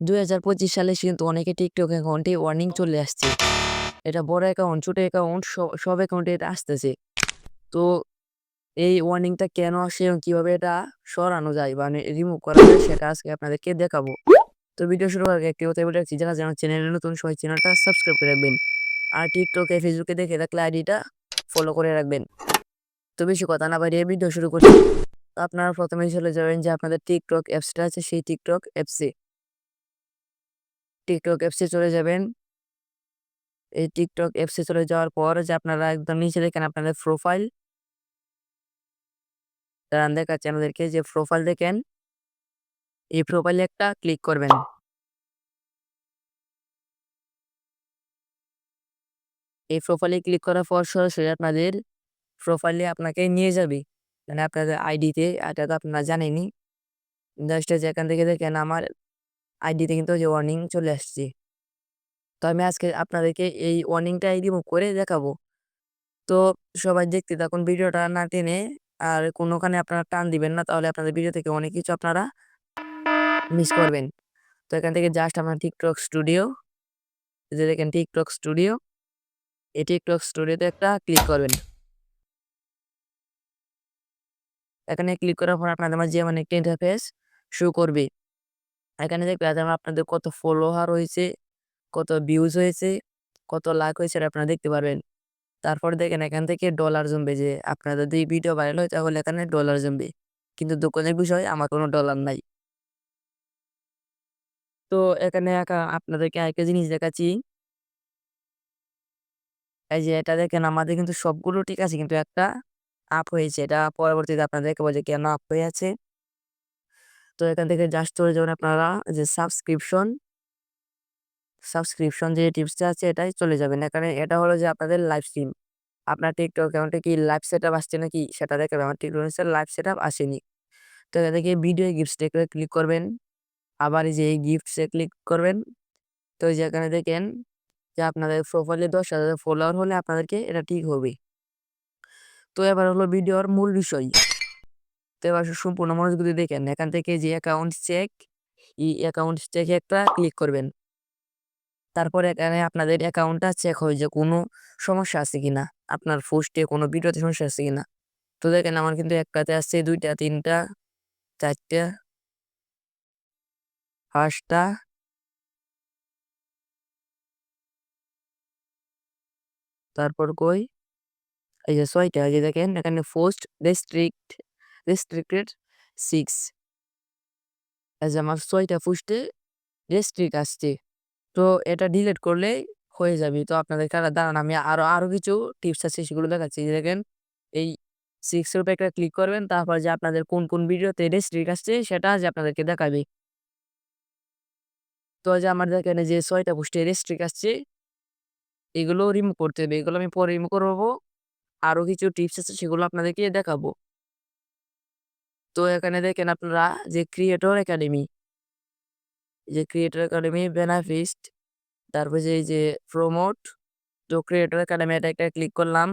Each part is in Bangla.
2025 সালে কিন্তু অনেকে টিকটক অ্যাকাউন্টে ওয়ার্নিং চলে আসছে। এটা বড় অ্যাকাউন্ট, ছোট অ্যাকাউন্ট সব অ্যাকাউন্টে এটা আসতেছে। তো এই ওয়ার্নিংটা কেন আসে এবং কীভাবে এটা সরানো যায় বা নে রিমুভ করা যায় সেটা আজকে আপনাদেরকে দেখাবো। তো ভিডিও শুরু করার একটি কথাই বলে রাখছি যারা, যারা চ্যানেলে নতুন সবাই চ্যানেলটা সাবস্ক্রাইব করে রাখবেন। আর টিকটকে ফেসবুকে দেখে থাকলে আইডিটা ফলো করে রাখবেন। তো বেশি কথা না বাড়িয়ে ভিডিও শুরু করছি। আপনারা প্রথমে চলে যাবেন যে আপনাদের TikTok অ্যাপসটা আছে সেই টিকটক অ্যাপসে। TikTok অ্যাপসে চলে যাবেন। এই TikTok অ্যাপসে চলে যাওয়ার পর যে আপনারা একদম নিচে দেখেন আপনাদের প্রোফাইল দাঁড়ান দেখাচ্ছি আপনাদেরকে যে প্রোফাইল দেখেন। এই প্রোফাইলে একটা ক্লিক করবেন। এই প্রোফাইলে ক্লিক করার পর সরাসরি আপনাদের প্রোফাইলে আপনাকে নিয়ে যাবে। মানে আপনাদের আইডিতে এটা তো আপনারা জানেনই। জাস্ট এখান থেকে দেখেন আমার আইডিতে কিন্তু যে ওয়ার্নিং চলে আসছে। তো আমি আজকে আপনাদেরকে এই ওয়ার্নিংটাই রিমুভ করে দেখাবো। তো সবাই দেখতে থাকুন ভিডিওটা না টেনে, আর কোনোখানে আপনারা টান দিবেন না, তাহলে আপনাদের ভিডিও থেকে অনেক কিছু আপনারা মিস করবেন। তো এখান থেকে জাস্ট আপনার টিকটক স্টুডিও যে দেখেন টিকটক স্টুডিও এই টিকটক স্টুডিওতে একটা ক্লিক করবেন। এখানে ক্লিক করার পর আপনাদের মাঝে এমন একটা ইন্টারফেস শো করবে। এখানে দেখবেন আপনাদের কত ফলোয়ার হয়েছে, কত ভিউজ হয়েছে, কত লাইক হয়েছে আপনারা দেখতে পারবেন। তারপর দেখেন এখান থেকে ডলার জমবে যে আপনার যদি ভিডিও ভাইরাল হয় তাহলে এখানে ডলার জমবে। কিন্তু দোকানের বিষয় আমার কোনো ডলার নাই। তো এখানে আপনাদেরকে আরেকটা জিনিস দেখাচ্ছি। এই যে এটা দেখেন আমাদের কিন্তু সবগুলো ঠিক আছে কিন্তু একটা আপ হয়েছে। এটা পরবর্তীতে আপনাদেরকে বলছে কেন আপ হয়ে আছে। তো এখান থেকে জাস্ট চলে যাবেন আপনারা যে সাবস্ক্রিপশন সাবস্ক্রিপশন যে টিপসটা আছে এটাই চলে যাবেন। এখানে এটা হলো যে আপনাদের লাইভ স্ট্রিম। আপনার TikTok অ্যাকাউন্টে কি লাইভ সেট আপ আসছে নাকি সেটা দেখাবে। আমার এ লাইভ সেটআপ আসেনি। তো এখান থেকে ভিডিও গিফটস এ ক্লিক করবেন। আবার এই যে এই গিফটস ক্লিক করবেন। তো এই যে এখানে দেখেন যে আপনাদের প্রোফাইলে ১০,০০০ ফলোয়ার হলে আপনাদেরকে এটা ঠিক হবে। তো এবার হলো ভিডিওর মূল বিষয়। তো এবার সম্পূর্ণ মনোযোগ দিয়ে দেখেন। এখান থেকে যে অ্যাকাউন্ট চেক এই অ্যাকাউন্ট চেকে একটা ক্লিক করবেন। তারপর এখানে আপনাদের অ্যাকাউন্টটা চেক হয় যে কোনো সমস্যা আছে কিনা। আপনার পোস্টে কোনো ভিডিওতে সমস্যা আছে কিনা। তো দেখেন আমার কিন্তু একটাতে আসছে ২ টা, ৩ টা, ৪ টা ৫ টা তারপর কই? এই যে ৬ টা এই যে দেখেন এখানে পোস্ট রেস্ট্রিক্ট রেস্ট্রিক্টেড 6 এই যে আমার ৬ টা পোস্টে রেস্ট্রিক্ট আসছে। তো এটা ডিলিট করলেই হয়ে যাবে। তো আপনাদেরকে আর দাঁড়ান আমি আরও, আরও কিছু টিপস আছে সেগুলো দেখাচ্ছি। দেখেন এই 6 এর উপরে একটা ক্লিক করবেন। তারপর যে আপনাদের কোন, কোন ভিডিওতে রেস্ট্রিক্ট আসছে সেটা যে আপনাদেরকে দেখাবে। তো যে আমার দেখেন যে ৬ টা পোস্টে রেস্ট্রিক্ট আসছে। এগুলো রিমুভ করতে হবে। এগুলো আমি পরে রিমুভ করব আরও কিছু টিপস আছে সেগুলো আপনাদেরকে দেখাবো। তো এখানে দেখেন আপনারা যে ক্রিয়েটর একাডেমি যে ক্রিয়েটর একাডেমি বেনাফিস্ট তারপর যে এই যে প্রমোট তো ক্রিয়েটর একাডেমি এটা একটা ক্লিক করলাম।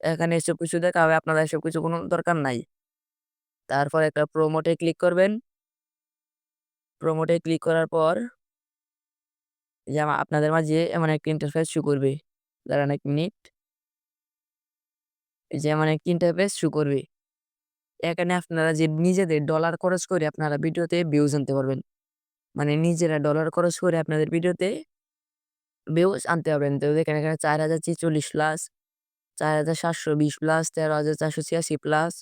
এখানে এসব কিছু দেখা হবে আপনারা এসব কিছু কোনো দরকার নাই। তারপর একটা প্রমোটে ক্লিক করবেন। প্রমোটে ক্লিক করার পর যে আপনাদের মাঝে এমন একটা ইন্টারফেস শু করবে। দাঁড়ান এক মিনিট। যে এমন একটা ইন্টারফেস শো করবে। এখানে আপনারা যে নিজেদের ডলার খরচ করে আপনারা ভিডিওতে ভিউজ আনতে পারবেন। মানে নিজেরা ডলার খরচ করে আপনাদের ভিডিওতে ভিউজ আনতে পারবেন। তো দেখেন এখানে ৪০৪৪ প্লাস, ৪৭২০ প্লাস, ১৩৪৮৬ প্লাস।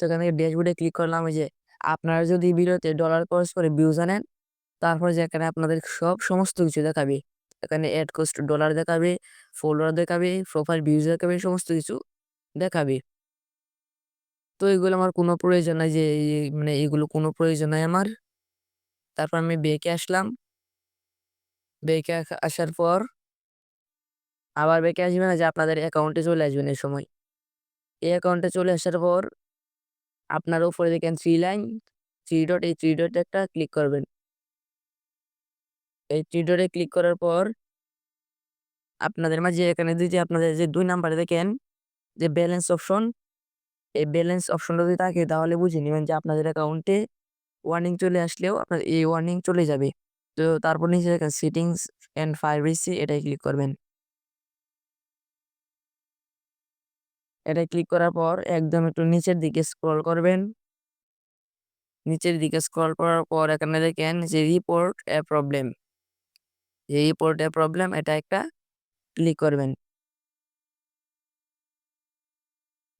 তো এখান ড্যাশবোর্ডে ক্লিক করলাম এই যে আপনারা যদি ভিডিওতে ডলার খরচ করে ভিউজ আনেন, তারপরে যে এখানে আপনাদের সব সমস্ত কিছু দেখাবে। এখানে এড কস্ট ডলার দেখাবে, ফলোয়ার দেখাবে, প্রোফাইল ভিউজ দেখাবে, সমস্ত কিছু দেখাবে। তো এগুলো আমার কোনো প্রয়োজন নাই যে এই মানে এগুলো কোনো প্রয়োজন নাই আমার। তারপর আমি ব্যাকে আসলাম। ব্যাকে আ আসার পর আবার ব্যাকে আসবেন যে আপনাদের অ্যাকাউন্টে চলে আসবেন এই সময়। এই অ্যাকাউন্টে চলে আসার পর আপনার উপরে দেখেন থ্রি লাইন, থ্রি ডট এই থ্রি ডটে একটা ক্লিক করবেন। এই থ্রি ডটে ক্লিক করার পর আপনাদের মাঝে এখানে যদি আপনাদের যে দুই নাম্বারে দেখেন যে ব্যালেন্স অপশন, এই ব্যালেন্স অপশনটা যদি থাকে, তাহলে বুঝে নিবেন যে আপনাদের অ্যাকাউন্টে ওয়ার্নিং চলে আসলেও আপনার এই ওয়ার্নিং চলে যাবে। তো তারপর নিচে সেটিংস অ্যান্ড প্রাইভেসি এটাই ক্লিক করবেন। এটাই ক্লিক করার পর একদম একটু নিচের দিকে স্ক্রল করবেন। নিচের দিকে স্ক্রল করার পর এখানে দেখেন যে রিপোর্ট এ প্রবলেম এই রিপোর্ট এ প্রবলেম এটা একটা ক্লিক করবেন।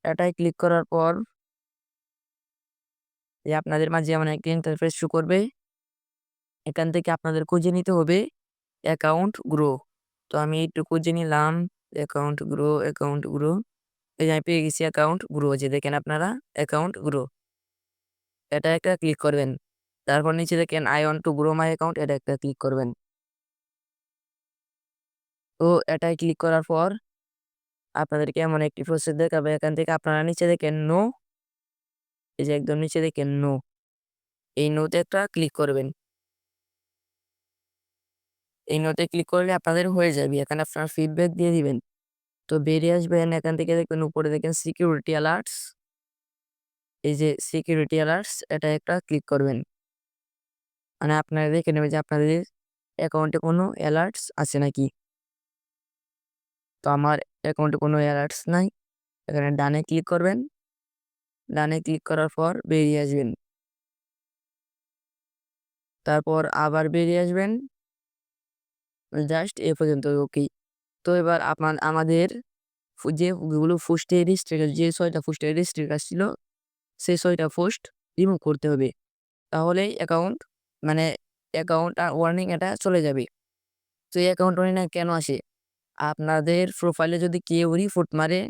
এটাই ক্লিক করার পর যে আপনাদের মাঝে এমন একটা ইন্টারফেস শো করবে, এখান থেকে আপনাদের খুঁজে নিতে হবে অ্যাকাউন্ট গ্রো তো আমি একটু খুঁজে নিলাম অ্যাকাউন্ট গ্রো অ্যাকাউন্ট গ্রো এই যে আমি পেয়ে গেছি অ্যাকাউন্ট গ্রো যে দেখেন আপনারা অ্যাকাউন্ট গ্রো এটা একটা ক্লিক করবেন। তারপর নিচে দেখেন I want to grow my account এটা একটা ক্লিক করবেন। তো এটাই ক্লিক করার পর আপনাদেরকে এমন একটি প্রসেস দেখাবে, এখান থেকে আপনারা নিচে দেখেন নো। এই যে একদম নিচে দেখেন নো। এই নোতে একটা ক্লিক করবেন। এই নোতে ক্লিক করলে আপনাদের হয়ে যাবে। এখানে আপনারা ফিডব্যাক দিয়ে দিবেন। তো বেরিয়ে আসবেন, এখান থেকে দেখবেন উপরে দেখেন সিকিউরিটি অ্যালার্টস এই যে সিকিউরিটি অ্যালার্টস এটা একটা ক্লিক করবেন। মানে আপনারা দেখে নেবেন যে আপনাদের অ্যাকাউন্টে কোনো অ্যালার্টস আছে নাকি। তো আমার অ্যাকাউন্টে কোনো অ্যালার্টস নাই। এখানে ডানে ক্লিক করবেন। ডানে ক্লিক করার পর বেরিয়ে আসবেন। তারপর আবার বেরিয়ে আসবেন। জাস্ট এ পর্যন্ত ওকে তো এবার আপনার, আমাদের যেগুলো ফুস্টের স্টিকার যে ছয়টা ফুস্টের স্টিকার ছিল সেই ছয়টা পোস্ট রিমুভ করতে হবে। তাহলেই অ্যাকাউন্ট মানে অ্যাকাউন্ট আর ওয়ার্নিং এটা চলে যাবে। তো এই অ্যাকাউন্ট ওয়ার্নিং কেন আসে? আপনাদের প্রোফাইলে যদি কেউ রিপোর্ট মারে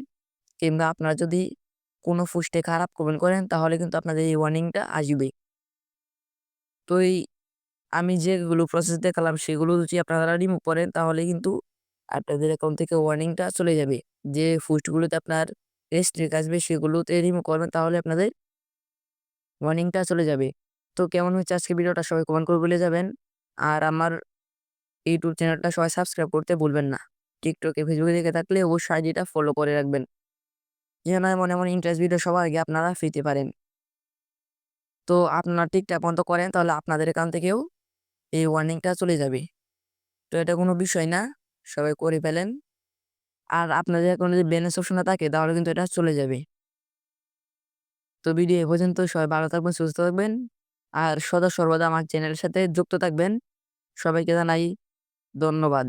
কিংবা আপনারা যদি কোনো পোস্টে খারাপ কমেন্ট করেন, তাহলে কিন্তু আপনাদের এই ওয়ার্নিংটা আসবে। তো এই আমি যেগুলো প্রসেস দেখালাম, সেগুলো যদি আপনারা রিমুভ করেন, তাহলে কিন্তু আপনাদের অ্যাকাউন্ট থেকে ওয়ার্নিংটা চলে যাবে। যে পোস্টগুলোতে আপনার রেস্ট্রিক আসবে, সেগুলোতে রিমুভ করবেন, তাহলে আপনাদের ওয়ার্নিংটা চলে যাবে। তো কেমন হচ্ছে আজকে ভিডিওটা, সবাই কমেন্ট করে বলে যাবেন। আর আমার ইউটিউব চ্যানেলটা সবাই সাবস্ক্রাইব করতে ভুলবেন না। টিকটকে ফেসবুকে দেখে থাকলে অবশ্যই আইডিটা ফলো করে রাখবেন। যেন এমন এমন ইন্টারেস্ট ভিডিও সবার আগে আপনারা ফিরতে পারেন। তো আপনারা ঠিকঠাক মতো করেন, তাহলে আপনাদের এখান থেকেও এই ওয়ার্নিংটা চলে যাবে। তো এটা কোনো বিষয় না, সবাই করে ফেলেন। আর আপনাদের এখন যদি ব্যালেন্স অপশনটা থাকে, তাহলে কিন্তু এটা চলে যাবে। তো ভিডিও এ পর্যন্ত সবাই ভালো থাকবেন, সুস্থ থাকবেন। আর সদা সর্বদা আমার চ্যানেলের সাথে যুক্ত থাকবেন। সবাইকে জানাই ধন্যবাদ।